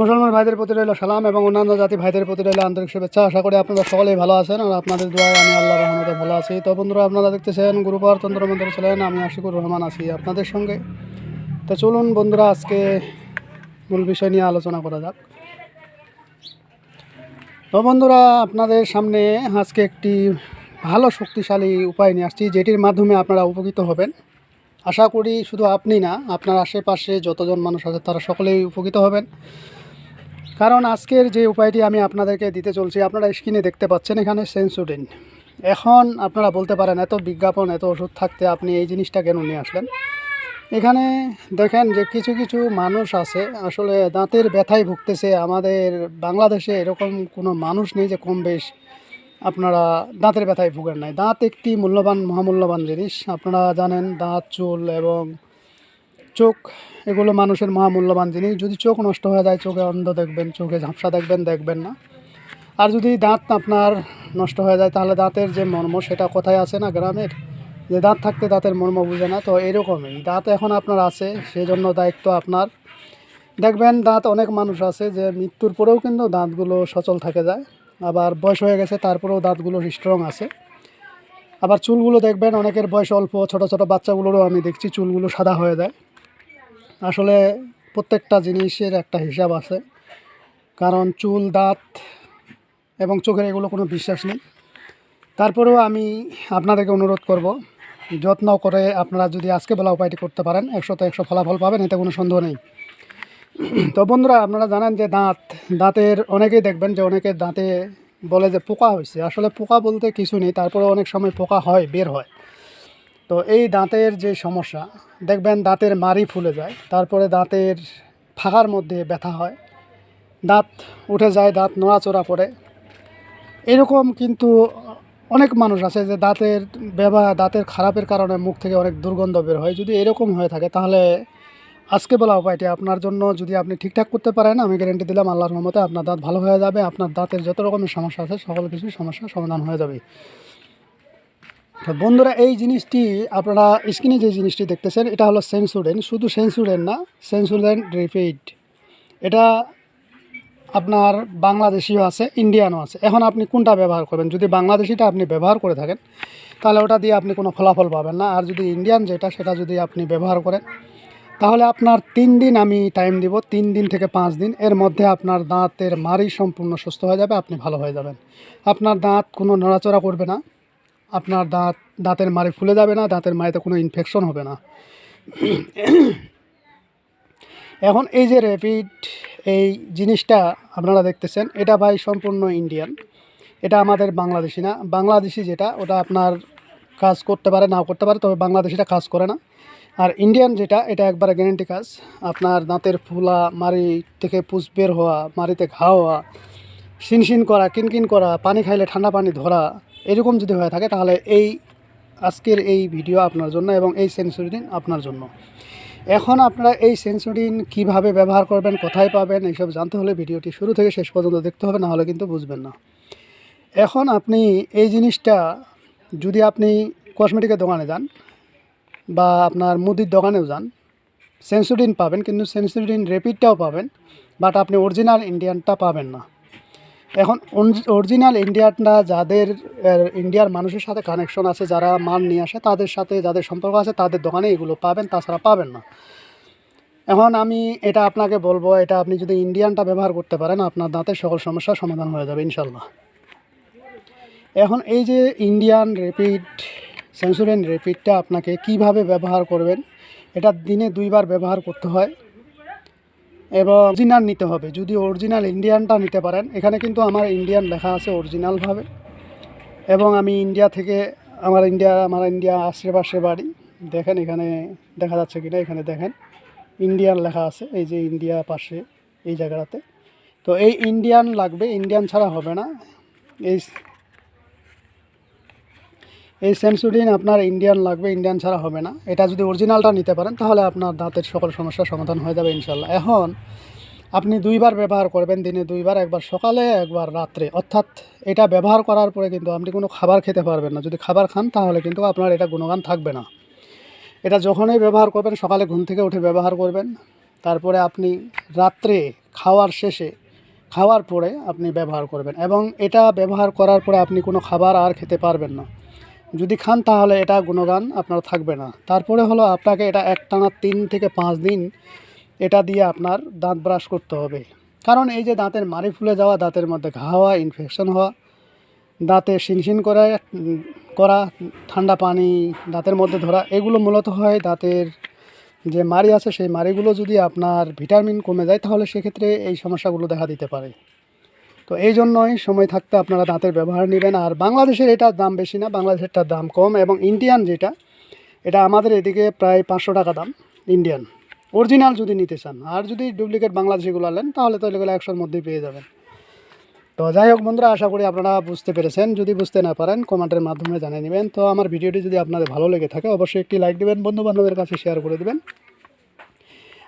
মুসলমান ভাইদের প্রতি রইল সালাম এবং অন্যান্য জাতি ভাইদের প্রতি রইল আন্তরিক শুভেচ্ছা। আশা করি আপনারা সকলেই ভালো আছেন আর আপনাদের দোয়ায় আমি আল্লাহ রহমতে ভালো আছি। তো বন্ধুরা, আপনারা দেখতেছেন গুরুপার তন্ত্র মন্ত্র ছিলেন আমি আশিকুর রহমান আছি আপনাদের সঙ্গে। তো চলুন বন্ধুরা, আজকে মূল বিষয় নিয়ে আলোচনা করা যাক। তো বন্ধুরা, আপনাদের সামনে আজকে একটি ভালো শক্তিশালী উপায় নিয়ে আসছি, যেটির মাধ্যমে আপনারা উপকৃত হবেন। আশা করি শুধু আপনি না, আপনার আশেপাশে যতজন মানুষ আছে, তারা সকলেই উপকৃত হবেন। কারণ আজকের যে উপায়টি আমি আপনাদেরকে দিতে চলছি, আপনারা স্ক্রিনে দেখতে পাচ্ছেন এখানে সেন্সুডিন এখন আপনারা বলতে পারেন, এত বিজ্ঞাপন, এত ওষুধ থাকতে আপনি এই জিনিসটা কেন নিয়ে আসলেন? এখানে দেখেন যে কিছু কিছু মানুষ আছে, আসলে দাঁতের ব্যথায় ভুগতেছে। আমাদের বাংলাদেশে এরকম কোনো মানুষ নেই যে কম বেশ আপনারা দাঁতের ব্যথায় ভুগেন নাই। দাঁত একটি মূল্যবান, মহামূল্যবান জিনিস। আপনারা জানেন দাঁত, চুল এবং চোখ, এগুলো মানুষের মহামূল্যবান জিনিস। যদি চোখ নষ্ট হয়ে যায়, চোখে অন্ধ দেখবেন, চোখে ঝাপসা দেখবেন দেখবেন না। আর যদি দাঁত আপনার নষ্ট হয়ে যায়, তাহলে দাঁতের যে মর্ম, সেটা কোথায় আছে না গ্রামের? যে দাঁত থাকতে দাঁতের মর্ম বুঝে না, তো এরকমই। দাঁত এখন আপনার আছে, সেজন্য দায়িত্ব আপনার। দেখবেন দাঁত অনেক মানুষ আছে যে মৃত্যুর পরেও কিন্তু দাঁতগুলো সচল থাকে যায়। আবার বয়স হয়ে গেছে, তারপরেও দাঁতগুলো স্ট্রং আছে। আবার চুলগুলো দেখবেন, অনেকের বয়স অল্প, ছোট ছোট বাচ্চাগুলোরও আমি দেখছি, চুলগুলো সাদা হয়ে যায়। আসলে প্রত্যেকটা জিনিসের একটা হিসাব আছে। কারণ চুল, দাঁত এবং চোখের এগুলো কোনো বিশ্বাস নেই। তারপরেও আমি আপনাদেরকে অনুরোধ করব, যত্ন করে আপনারা যদি আজকে বলা উপায়টি করতে পারেন একশো একশো ফলাফল পাবেন, এতে কোনো সন্দেহ নেই। তো বন্ধুরা, আপনারা জানেন যে দাঁত, দাঁতের অনেকেই দেখবেন যে অনেকে দাঁতে বলে যে পোকা হয়েছে। আসলে পোকা বলতে কিছু নেই তারপরে অনেক সময় পোকা হয়, বের হয়। তো এই দাঁতের যে সমস্যা, দেখবেন দাঁতের মারি ফুলে যায়, তারপরে দাঁতের ফাঁকার মধ্যে ব্যথা হয়, দাঁত উঠে যায়, দাঁত নড়াচড়া করে। এরকম কিন্তু অনেক মানুষ আছে যে দাঁতের ব্যবহার, দাঁতের খারাপের কারণে মুখ থেকে অনেক দুর্গন্ধ বের হয়। যদি এরকম হয়ে থাকে, তাহলে আজকে বলা উপায়টি, আপনার জন্য যদি আপনি ঠিকঠাক করতে পারেন, আমি গ্যারেন্টি দিলাম আল্লাহর রহমতে আপনার দাঁত ভালো হয়ে যাবে। আপনার দাঁতের যত রকমের সমস্যা আছে, সকল কিছু সমস্যার সমাধান হয়ে যাবে। বন্ধুরা, এই জিনিসটি আপনারা স্ক্রিনে যে জিনিসটি দেখতেছেন, এটা হলো সেন্সুডেন শুধু সেন্সুডেন না সেন্সুডেন রিপিড এটা আপনার বাংলাদেশিও আছে, ইন্ডিয়ানও আছে। এখন আপনি কোনটা ব্যবহার করবেন? যদি বাংলাদেশিটা আপনি ব্যবহার করে থাকেন, তাহলে ওটা দিয়ে আপনি কোনো ফলাফল পাবেন না। আর যদি ইন্ডিয়ান যেটা, সেটা যদি আপনি ব্যবহার করেন, তাহলে আপনার তিন দিন আমি টাইম দিব, তিন দিন থেকে পাঁচ দিন। এর মধ্যে আপনার দাঁতের মারি সম্পূর্ণ সুস্থ হয়ে যাবে, আপনি ভালো হয়ে যাবেন। আপনার দাঁত কোনো নড়াচড়া করবে না। আপনার দাঁত, দাঁতের মারে ফুলে যাবে না, দাঁতের মারিতে কোনো ইনফেকশন হবে না। এখন এই যে র্যাপিড এই জিনিসটা আপনারা দেখতেছেন, এটা ভাই সম্পূর্ণ ইন্ডিয়ান এটা আমাদের বাংলাদেশি না। বাংলাদেশি যেটা, ওটা আপনার কাজ করতে পারে, নাও করতে পারে, তবে বাংলাদেশিটা কাজ করে না। আর ইন্ডিয়ান যেটা, এটা একবারে গ্যারেন্টি কাজ। আপনার দাঁতের ফুলা মারি থেকে পুষ বের হওয়া মারিতে ঘা হওয়া শিনশিন করা, কিনকিন করা, পানি খাইলে ঠান্ডা পানি ধরা, এরকম যদি হয়ে থাকে, তাহলে এই আজকের এই ভিডিও আপনার জন্য এবং এই সেন্সুরিন আপনার জন্য। এখন আপনারা এই সেন্সুরিন কীভাবে ব্যবহার করবেন, কোথায় পাবেন, এইসব জানতে হলে ভিডিওটি শুরু থেকে শেষ পর্যন্ত দেখতে হবে না হলে কিন্তু বুঝবেন না। এখন আপনি এই জিনিসটা যদি আপনি কসমেটিকের দোকানে যান বা আপনার মুদির দোকানেও যান সেন্সুরিন পাবেন, কিন্তু সেন্সুরিন রেপিডটাও পাবেন, বাট আপনি অরিজিনাল ইন্ডিয়ানটা পাবেন না। এখন অরিজিনাল ইন্ডিয়ানটা যাদের ইন্ডিয়ার মানুষের সাথে কানেকশন আছে, যারা মাল নিয়ে আসে, তাদের সাথে যাদের সম্পর্ক আছে, তাদের দোকানে এগুলো পাবেন, তাছাড়া পাবেন না। এখন আমি এটা আপনাকে বলব, এটা আপনি যদি ইন্ডিয়ানটা ব্যবহার করতে পারেন, আপনার দাঁতের সকল সমস্যার সমাধান হয়ে যাবে ইনশাল্লাহ এখন এই যে ইন্ডিয়ান রেপিড সেন্সুরিন রেপিডটা আপনাকে কীভাবে ব্যবহার করবেন, এটা দিনে দুইবার ব্যবহার করতে হয়। এবং অরিজিনাল নিতে হবে। যদি অরিজিনাল ইন্ডিয়ানটা নিতে পারেন, এখানে কিন্তু আমার ইন্ডিয়ান লেখা আছে অরিজিনালভাবে এবং আমি ইন্ডিয়া থেকে আমার ইন্ডিয়া আমার ইন্ডিয়া আশেপাশে বাড়ি। দেখেন এখানে দেখা যাচ্ছে কিনা, এখানে দেখেন। ইন্ডিয়ান লেখা আছে, এই যে ইন্ডিয়া পাশে, এই জায়গাটাতে। তো এই ইন্ডিয়ান লাগবে ইন্ডিয়ান ছাড়া হবে না। এই এই সেন্সুডিন আপনার ইন্ডিয়ান লাগবে ইন্ডিয়ান ছাড়া হবে না। এটা যদি অরিজিনালটা নিতে পারেন, তাহলে আপনার দাঁতের সকল সমস্যার সমাধান হয়ে যাবে ইনশাল্লাহ এখন আপনি দুইবার ব্যবহার করবেন, দিনে দুইবার, একবার সকালে, একবার রাত্রে। অর্থাৎ এটা ব্যবহার করার পরে কিন্তু আপনি কোনো খাবার খেতে পারবেন না। যদি খাবার খান, তাহলে কিন্তু আপনার এটা গুণগান থাকবে না। এটা যখনই ব্যবহার করবেন, সকালে ঘুম থেকে উঠে ব্যবহার করবেন। তারপরে আপনি রাত্রে খাওয়ার শেষে, খাওয়ার পরে আপনি ব্যবহার করবেন। এবং এটা ব্যবহার করার পরে আপনি কোনো খাবার আর খেতে পারবেন না। যদি খান তাহলে এটা গুণগান আপনার থাকবে না। তারপরে হলো আপনাকে এটা একটানা তিন থেকে পাঁচ দিন এটা দিয়ে আপনার দাঁত ব্রাশ করতে হবে। কারণ এই যে দাঁতের মারি ফুলে যাওয়া, দাঁতের মধ্যে ঘা হওয়া ইনফেকশন হওয়া, দাঁতে শিনশিন করে, করা, ঠান্ডা পানি, দাঁতের মধ্যে ধরা, এগুলো মূলত হয় দাঁতের যে মারি আছে সেই মারিগুলো যদি আপনার ভিটামিন কমে যায়, তাহলে সেক্ষেত্রে এই সমস্যাগুলো দেখা দিতে পারে। তো এই জন্যই সময় থাকতে আপনারা দাঁতের ব্যবহার নেবেন। আর বাংলাদেশের এটার দাম বেশি না, বাংলাদেশেরটার দাম কম এবং ইন্ডিয়ান যেটা, এটা আমাদের এদিকে প্রায় পাঁচশো টাকা দাম ইন্ডিয়ান অরিজিনাল যদি নিতে চান, আর যদি ডুপ্লিকেট বাংলাদেশিগুলো নেন, তাহলে তো এগুলো একশোর মধ্যেই পেয়ে যাবেন। তো যাই হোক বন্ধুরা, আশা করি আপনারা বুঝতে পেরেছেন। যদি বুঝতে না পারেন কমেন্টের মাধ্যমে জানিয়ে নেবেন। তো আমার ভিডিওটি যদি আপনাদের ভালো লেগে থাকে, অবশ্যই একটি লাইক দেবেন বন্ধু বান্ধবের কাছে শেয়ার করে দেবেন।